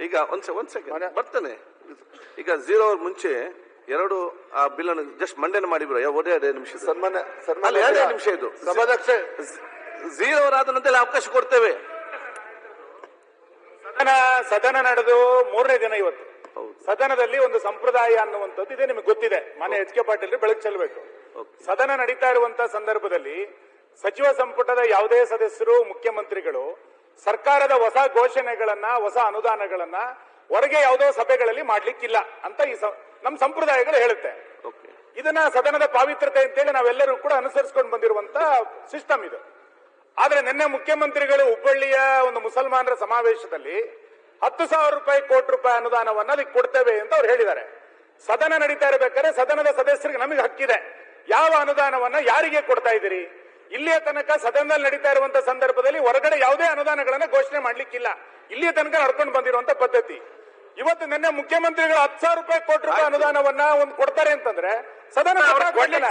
ಈಗ ಒಂದ್ ಸೆ- ಒಂದ್ ಸೆಕೆಂಡ್ ಬರ್ತಾನೆ. ಈಗ ಝೀರೋ ಮುಂಚೆ ಎರಡು ಆ ಬಿಲ್ ಅನ್ನು ಜಸ್ಟ್ ಮಂಡನೆ ಮಾಡಿಬ್ರು ಒಂದೇ ಅದೇ ನಿಮಿಷ ಸನ್ಮಾನ್ಯ ಅಲ್ಲ ಸನ್ಮಾನ್ಯ ಎರಡೇ ನಿಮಿಷ ಇದು. ಸಭಾಧ್ಯಕ್ಷೆ. ಝೀರೋ ಆದ ನಂತರ ಅವಕಾಶ ಕೊಡ್ತೇವೆ. ಸದನ ಸದನ ನಡೆದು ಮೂರನೇ ದಿನ ಇವತ್ತು. ಹೌದು. ಸದನದಲ್ಲಿ ಒಂದು ಸಂಪ್ರದಾಯ ಅನ್ನುವಂಥದ್ದು ಇದೆ ನಿಮಗೆ ಗೊತ್ತಿದೆ. ಮನೆ ಎಚ್ ಕೆ ಪಾಟೀಲ್ ಬೆಳಕು ಚೆಲ್ಲಬೇಕು ಸದನ ನಡೀತಾ ಇರುವಂತಹ ಸಂದರ್ಭದಲ್ಲಿ ಸಚಿವ ಸಂಪುಟದ ಯಾವುದೇ ಸದಸ್ಯರು ಮುಖ್ಯಮಂತ್ರಿಗಳು ಸರ್ಕಾರದ ಹೊಸ ಘೋಷಣೆಗಳನ್ನ ಹೊಸ ಅನುದಾನಗಳನ್ನ ಹೊರಗೆ ಯಾವುದೋ ಸಭೆಗಳಲ್ಲಿ ಮಾಡ್ಲಿಕ್ಕಿಲ್ಲ ಅಂತ ಈ ಸ- ನಮ್ಮ ಸಂಪ್ರದಾಯಗಳು ಹೇಳುತ್ತೆ. ಓಕೆ. ಇದನ್ನ ಸದನದ ಪಾವಿತ್ರತೆ ಅಂತೇಳಿ ನಾವೆಲ್ಲರೂ ಕೂಡ ಅನುಸರಿಸಿಕೊಂಡು ಬಂದಿರುವಂತ ಸಿಸ್ಟಮ್ ಇದು. ಆದ್ರೆ ನಿನ್ನೆ ಮುಖ್ಯಮಂತ್ರಿಗಳು ಹುಬ್ಬಳ್ಳಿಯ ಒಂದು ಮುಸಲ್ಮಾನರ ಸಮಾವೇಶದಲ್ಲಿ ಹತ್ತು ಸಾವಿರ ರೂಪಾಯಿ ಕೋಟಿ ರೂಪಾಯಿ ಅನುದಾನವನ್ನ ಅದಕ್ಕೆ ಕೊಡ್ತೇವೆ ಅಂತ ಅವ್ರು ಹೇಳಿದ್ದಾರೆ. ಸದನ ನಡೀತಾ ಇರಬೇಕಾದ್ರೆ ಸದನದ ಸದಸ್ಯರಿಗೆ ನಮಗೆ ಹಕ್ಕಿದೆ. ಯಾವ ಅನುದಾನವನ್ನ ಯಾರಿಗೆ ಕೊಡ್ತಾ ಇದ್ದೀರಿ? ಇಲ್ಲಿಯ ತನಕ ಸದನದಲ್ಲಿ ನಡೀತಾ ಇರುವಂತ ಸಂದರ್ಭದಲ್ಲಿ ಹೊರಗಡೆ ಯಾವುದೇ ಅನುದಾನಗಳನ್ನ ಘೋಷಣೆ ಮಾಡ್ಲಿಕ್ಕಿಲ್ಲ ಇಲ್ಲಿಯ ತನಕ ನಡ್ಕೊಂಡು ಬಂದಿರುವಂತ ಪದ್ಧತಿ ಇವತ್ತು ನಿನ್ನೆ ಮುಖ್ಯಮಂತ್ರಿಗಳು ಹತ್ತು ಸಾವಿರ ರೂಪಾಯಿ ಕೋಟಿ ರೂಪಾಯಿ ಅನುದಾನವನ್ನ ಒಂದು ಕೊಡ್ತಾರೆ ಅಂತಂದ್ರೆ ಸದನ ಕೊಡ್ಲಿಕ್ಕೆ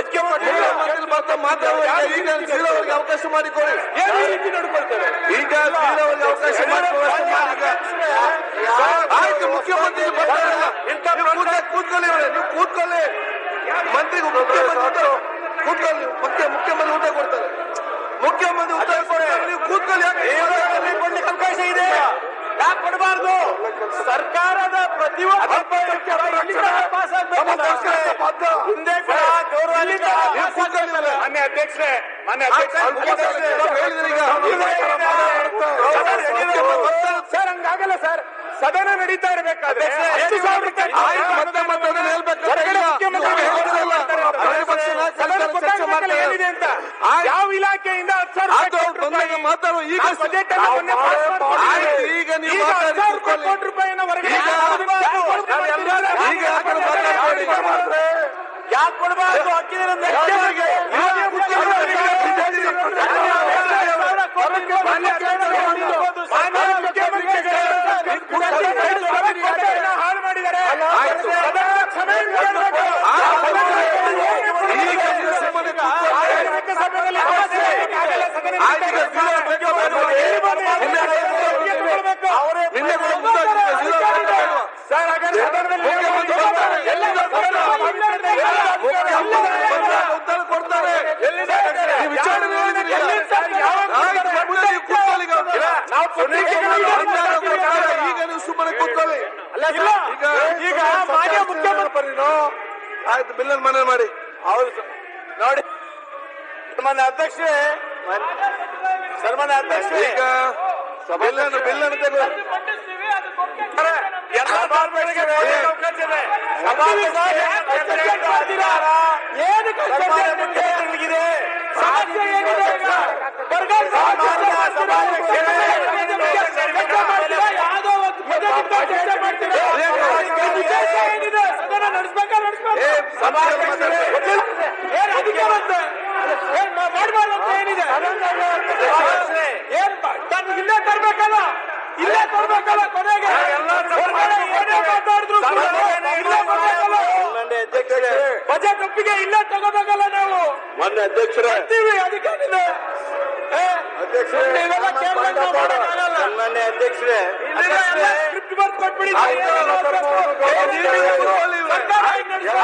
ಮುಖ್ಯಮಂತ್ರಿ ಮಾತ್ರ ಮಾತಾಡುವ ಈಗ ಅವರಿಗೆ ಅವಕಾಶ ಅವಕಾಶ ಅವಕಾಶ ಆಯ್ತು ಮುಖ್ಯಮಂತ್ರಿ ಕೂತ್ಕೊಳ್ಳಿ, ನೀವು ಕೂತ್ಕೊಳ್ಳಿ. ಮಂತ್ರಿ ಮುಖ್ಯಮಂತ್ರಿ ಕೂತ್ಕೊಳ್ಳಿ. ಮುಖ್ಯ ಮುಖ್ಯಮಂತ್ರಿ ಊಟ ಕೊಡ್ತಾರೆ. ಮುಖ್ಯಮಂತ್ರಿ ಊಟ ಕೊಡ್ತಾರೆ. ನೀವು ಕೂತ್ಕೊಳ್ಳಿ ಕೊಡ್ಲಿಕ್ಕೆ ಅವಕಾಶ ಇದೆ? ಯಾಕೆ ಕೊಡಬಾರ್ದು? ಸರ್ಕಾರದ ಪ್ರತಿಯೊಂದು ಹಿಂದೆ ಕೂಡ ಗೌರವಾನ್ವಿತ ನೀವು ಕೂತ್ಕೊಳ್ಳಿ ಇವ್ರೆ. ಮಾನ್ಯ ಅಧ್ಯಕ್ಷರೇ ಮಾನ್ಯ ಸರ್ ಹಂಗಾಗಲ್ಲ ಸರ್. ಸದನ ನಡೀತಾ ಇರಬೇಕಾದ್ರೆ ಏನಿದೆ ಅಂತ. ಯಾವ ಇಲಾಖೆಯಿಂದ ಮಾತಾಡುವ ಈಗ ಬಜೆಟ್. ಈಗ ನೀವು ಮಾತಾಡಿ. ಕೋಟಿ ರೂಪಾಯಿನ ಹೊರಗಡೆ ಯಾಕೆ ಕೊಡಬಾರ್ದು ಹಾಳು ಮಾಡಿದ್ದಾರೆ ಈಗ ನೀವು ಸುಮ್ಮನೆ ಕೊಡ್ತಾರೆ ಈಗ. ನೀವು ಸುಮ್ಮನೆ ಕೂತ್ಕೊಳ್ಳಿ ಈಗ ಈಗ ಮಾನ್ಯ ಮುಖ್ಯಮಂತ್ರಿ ಆಯ್ತು ಬಿಲ್ಲನ್ನು ಮನೆ ಮಾಡಿ ಹೌದು ನೋಡಿ ಸನ್ಮಾನ್ಯ ಅಧ್ಯಕ್ಷರೇ ಸನ್ಮಾನ್ಯ ಅಧ್ಯಕ್ಷರೇ ಈಗ ಬಿಲ್ಲನ್ನು ಬಿಲ್ಲನ್ನು ತೆಗೆದು ಎಲ್ಲ ಬಾರ್ಬರಿಗೆ ಅವಕಾಶ ಇದೆ. ಏನು ಮುಖ್ಯಮಂತ್ರಿಗಳಿಗಿದೆ ಸಮಸ್ಯೆ ಏನಿದೆ ಯಾವುದೋ ಒಂದು ಚರ್ಚೆ ಮಾಡ್ತೀರಾ? ವಿಶೇಷ ಏನಿದೆ? ಸದನ ನಡೆಸ್ಬೇಕಾ. ಏನ್ ಅದಕ್ಕೆ ಮತ್ತೆ? ಏನ್ ಮಾ- ಮಾಡ್ಬಾರ್ದು ಅಂತ ಏನಿದೆ? ಏನ್ ತರ್ಬೇಕಲ್ಲ ಇಲ್ಲೇ ತರ್ಬೇಕಲ್ಲ ಕೊನೆಗೆ ಹೊರ್ಗಡೆ ಏನೇ ಮಾತಾಡಿದ್ರು ಕೂಡ ಇಲ್ಲೇ ಬರ್ಬೇಕಲ್ಲ. ಬಜೆಟ್ ಒಪ್ಪಿಗೆ ತಗೋಬೇಕಲ್ಲ ನಾವು ಮೊನ್ನೆ ಅಧ್ಯಕ್ಷರೇ. ಅದಕ್ಕೇನಿದೆ. ಮಾನ್ಯ ಅಧ್ಯಕ್ಷರೇ script ಬರ್ದ್ ಕೊಟ್ಬಿಡಿ. ಆಯ್ತು, ಏನ್ ಮಾಡ್ಬೇಕು? ಏ, ನೀವು ಇಲ್ಲಿ ಕೂತ್ಕೊಳ್ಳಿ ಇವ್ರೆ. ಸರ್ಕಾರ ಹೆಂಗ್ ನಡೆಸ್ಬೇಕು?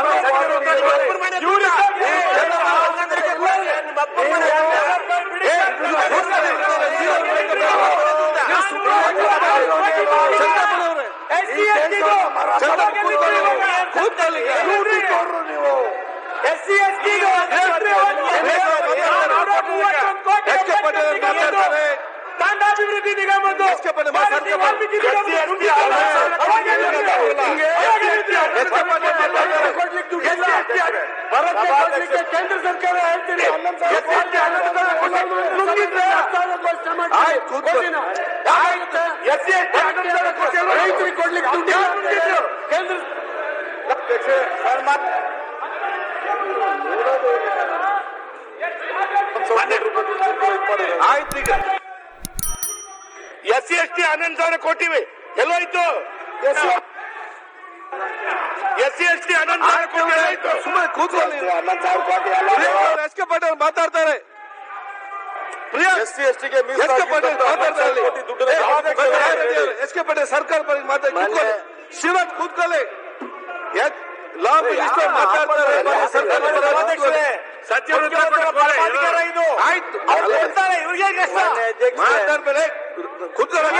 ಇವ್ರು ಇದ್ದಾರೆ. SC, ST ದು ಕೂತ್ಕೊಳ್ಳಿ ಈಗ. SC, ST ದು ಎಸ್ ಕೆ ಪಾಟೀಲ್ ಮಾತಾಡ್ತಾರೆ. ತಾಂಡಾಭಿವೃದ್ಧಿ ನಿಗಮದ್ದು ಎಸ್ ಕೆ ಪಾಟೀಲ್ ಮಾತಾಡ್ತಾರೆ. ವಾಲ್ಮೀಕಿ ನಿಗಮದ ದುಡ್ಡು ಇಲ್ಲ. ಅವಾಗ ಹೇಳಿದ್ರು. ಹಿಂಗೆ ಎಸ್ ಕೆ ಪಾಟೀಲ್ ಮಾತಾಡ್ತಾರೆ. ಕೊಡ್ಲಿಕ್ಕೆ ದುಡ್ಡು ಇಲ್ಲ. ಭರವಸೆ ಕೊಡ್ಲಿಕ್ಕೆ ಕೇಂದ್ರ ಸರ್ಕಾರ ಹೇಳ್ತೀನಿ ನುಂಗಿದ್ರೆ ಆಯ್ತು, ಕೂತ್ಕೊಳ್ಳಿ. ಆಯ್ತು. ಎಸ್ ಸಿ ಎಸ್ ಟಿ ಹನ್ನೊಂದು ಸಾವಿರ ಕೋಟಿ ಅಲ್ವಾ? ರೈತರಿಗೆ ಕೊಡ್ಲಿಕ್ಕೆ ದುಡ್ಡು ಇಲ್ಲ. ಯಾರು ನುಂಗಿದ್ರು? ಕೇಂದ್ರ ಆಯ್ತು ಈಗ ಎಸ್ ಸಿ ಎಸ್ ಟಿ ಹನ್ನೊಂದು ಸಾವಿರ ಕೋಟಿವೆ ಎಲ್ಲೋಯ್ತು ಎಸ್ ಸಿ ಎಸ್ ಟಿ ಹನ್ನೊಂದು ಸಾವಿರ ಕೋಟಿ ಎಲ್ಲೋಯ್ತು ಸುಮ್ಮನೆ ಕೂತ್ಕೊಳ್ಳಿ ಹನ್ನೊಂದು ಸಾವಿರ ಕೋಟಿ ಪ್ರಿಯಾಂಕಾ ಎಸ್ ಕೆ ಪಾಟೀಲ್ ಮಾತಾಡ್ತಾರೆ ಪ್ರಿಯಾಂಕ್ ಎಸ್ ಸಿ ಎಸ್ ಟಿಗೆ ಎಸ್ ಕೆ ಪಾಟೀಲ್ ಮಾತಾಡ್ತಾರೆ ಎಸ್ ಕೆ ಪಾಟೀಲ್ ಸರ್ಕಾರ ಬಗ್ಗೆ ಮಾತಾಡಿ ಕೂತ್ಕೊಳ್ಳಿ ಶಿವತ್ ಕೂತ್ಕೊಳ್ಳಿ ಯಾಕ್- ಲಾ ಮಿನಿಸ್ಟರ್ ಮಾತಾಡ್ತಾರೆ ಬನ್ನಿ, ಸರ್ಕಾರ ಪರವಾಗಿ ಕೂತ್ಕೊಳ್ಳಿ. ಸಚಿವರು ಹೇಳ್ತಾರೆ ಇವ್ರಿಗೆ ಅಧ್ಯಕ್ಷರೇ. ಮಾತಾಡ್ಬೇಡಿ ಕೂತ್ಕೊಳ್ಳಿ